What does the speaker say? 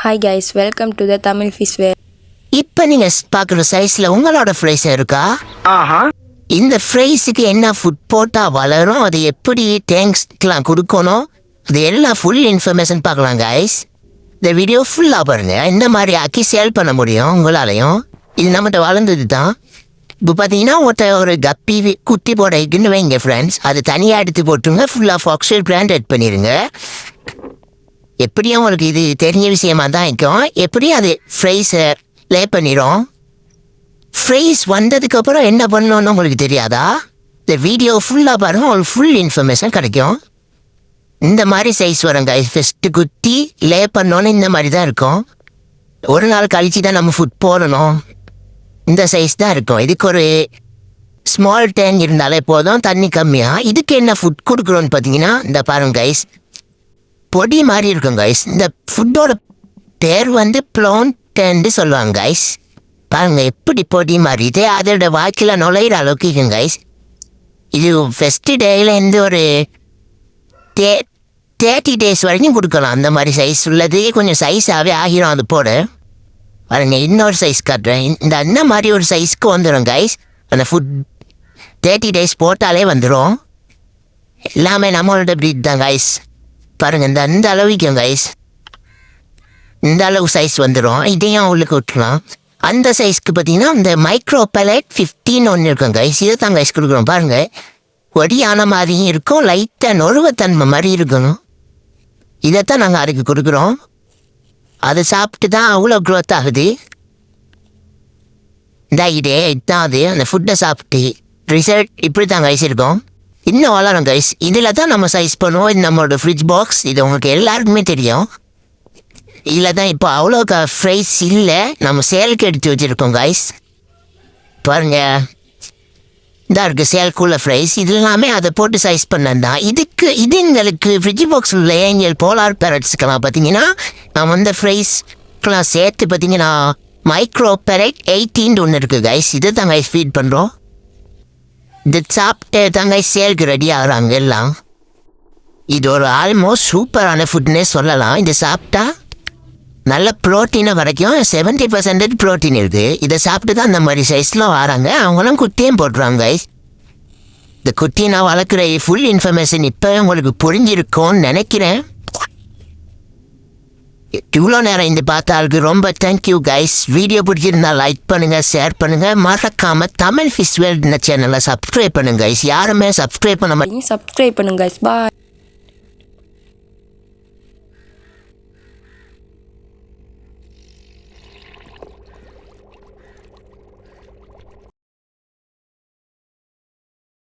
Hi guys welcome to the Tamil fish where இப்ப நீங்க பாக்குற சைஸ்ல உங்களோட ஃப்ரைஸ் இருக்கா? இந்த ஃப்ரைஸுக்கு என்ன ஃபுட் போட்டா வளரும்? அது எப்படி டேங்க்ஸ்லாம் கொடுக்கணும்? அது எல்லாம் ஃபுல் இன்ஃபர்மேஷன் பார்க்கலாம் கைஸ் இந்த வீடியோ ஃபுல்லாக பாருங்க. இந்த மாதிரி ஆக்கி சேல் பண்ண முடியும் உங்களாலையும்? இது நம்மகிட்ட வளர்ந்தது தான் இப்போ பார்த்தீங்கன்னா ஒருத்த ஒரு கப்பி குட்டி போட இருக்குன்னு வைங்க ஃப்ரெண்ட்ஸ் அது தனியாக எடுத்து போட்டுருங்க. ஃபுல்லாக ஃபாக்ஸல் பிராண்ட் எட் பண்ணிடுங்க எப்படியும் உங்களுக்கு இது தெரிஞ்ச விஷயமா தான் இருக்கும். எப்படியும் அது ஃப்ரைஸை லே பண்ணிடும் ஃப்ரைஸ் வந்ததுக்கப்புறம் என்ன பண்ணணும்னு உங்களுக்கு தெரியாதா? இந்த வீடியோ ஃபுல்லாக பாருங்க உங்களுக்கு ஃபுல் இன்ஃபர்மேஷன் கிடைக்கும். இந்த மாதிரி சைஸ் வரும் கைஸ் ஃபஸ்ட்டு குத்தி லே பண்ணோன்னு இந்த மாதிரி தான் இருக்கும். ஒரு நாள் கழிச்சு தான் நம்ம ஃபுட் போடணும். இந்த சைஸ் தான் இருக்கும். இதுக்கு ஒரு ஸ்மால் டேங்க் இருந்தாலே போதும். தண்ணி கம்மியாக இதுக்கு என்ன ஃபுட் கொடுக்குறோன்னு பார்த்தீங்கன்னா இந்த பாருங்க கைஸ் பொடி மாதிரி இருக்கும் கைஸ் இந்த ஃபுட்டோட பேர் வந்து ப்ளோன்ட்டு சொல்லுவாங்க கைஸ் பாருங்க எப்படி பொடி மாதிரி அதோட வாக்கில் நுழையிற அளவுக்கு இருக்கும் கைஸ் இது ஃபஸ்ட்டு டேலேருந்து ஒரு தே தேர்ட்டி டேஸ் வரைக்கும் கொடுக்கலாம். அந்த மாதிரி சைஸ் உள்ளது கொஞ்சம் சைஸாகவே ஆகிரும் அது போட. பாருங்க இன்னொரு சைஸ் காட்டுறேன். இந்த அந்த மாதிரி ஒரு சைஸ்க்கு வந்துடும் கைஸ் அந்த ஃபுட் தேர்ட்டி டேஸ் போட்டாலே வந்துடும் எல்லாமே நம்மளோட பிரீட் தான் கைஸ் பாருங்க இந்த அந்த அளவுக்கு கைஸ் இந்த அளவு சைஸ் வந்துடும் இதையும் உள்ளுக்கு விட்டுலாம் அந்த சைஸ்க்கு பார்த்தீங்கன்னா இந்த மைக்ரோ பலட் ஃபிஃப்டின்னு ஒன்று இருக்கும் கைஸ் இதை தான் கைஸ் கொடுக்குறோம் பாருங்க. ஒடியான மாதிரியும் இருக்கும். லைட்டாக நொழுவத்தன்மை மாதிரி இருக்கணும். இதைத்தான் நாங்கள் அதுக்கு கொடுக்குறோம். அதை சாப்பிட்டு தான் அவ்வளோ க்ரோத் ஆகுது. இந்த இதே இதுதான் அது. அந்த ஃபுட்டை சாப்பிட்டு. ரிசல்ட் இப்படி தான் கைஸ் இருக்கும். இன்னும் வளரும் கைஸ் இதில் தான் நம்ம சைஸ் பண்ணுவோம் இது நம்மளோட ஃப்ரிட்ஜ் பாக்ஸ் இது உங்களுக்கு எல்லாருக்குமே தெரியும் இதில் தான் இப்போ அவ்வளோ ஃப்ரைஸ் இல்லை நம்ம சேலுக்கு எடுத்து வச்சுருக்கோம் கைஸ் பாருங்க இதாக இருக்குது சேல்குள்ள ஃப்ரைஸ் இது எல்லாமே அதை போட்டு சைஸ் பண்ணது தான் இதுக்கு இது எங்களுக்கு ஃப்ரிட்ஜ் பாக்ஸ் உள்ள ஏஞ்சல் போலார் பேரட்ஸுக்கெல்லாம் பார்த்தீங்கன்னா நம்ம வந்து ஃப்ரைஸ்க்கெல்லாம் சேர்த்து பார்த்தீங்கன்னா மைக்ரோ பெரட் எயிட்டின்னு ஒன்று இருக்குது கைஸ் இது தான் கைஸ் ஃபீட் பண்ணுறோம் இது சாப்பிட்டு தாங்க சேலுக்கு ரெடி ஆகுறாங்க எல்லாம். இது ஒரு ஆல்மோஸ்ட் சூப்பரான ஃபுட்னே சொல்லலாம். இது சாப்பிட்டா நல்ல ப்ரோட்டீனை வரைக்கும் செவன்ட்டி பர்சன்டேஜ் ப்ரோட்டீன் இருக்குது இதை சாப்பிட்டு தான் அந்த மாதிரி சைஸில் வராங்க. அவங்களும் குட்டியும் போடுறாங்க இந்த குட்டி நான் வளர்க்குற ஃபுல் இன்ஃபர்மேஷன் இப்போ உங்களுக்கு புரிஞ்சிருக்கும்னு நினைக்கிறேன். இவ்வளோ நேரம் இந்த பார்த்தாளுக்கு ரொம்ப தேங்க்யூ கைஸ் வீடியோ பிடிச்சிருந்தா லைக் பண்ணுங்கள் ஷேர் பண்ணுங்கள் மறக்காமல் தமிழ் ஃபிஸ்வேல் சேனலை சப்ஸ்கிரைப் பண்ணுங்க கைஸ் யாருமே சப்ஸ்கிரைப் பண்ண மாட்டேங்க சப்ஸ்கிரைப் பண்ணுங்க கைஸ் பாய்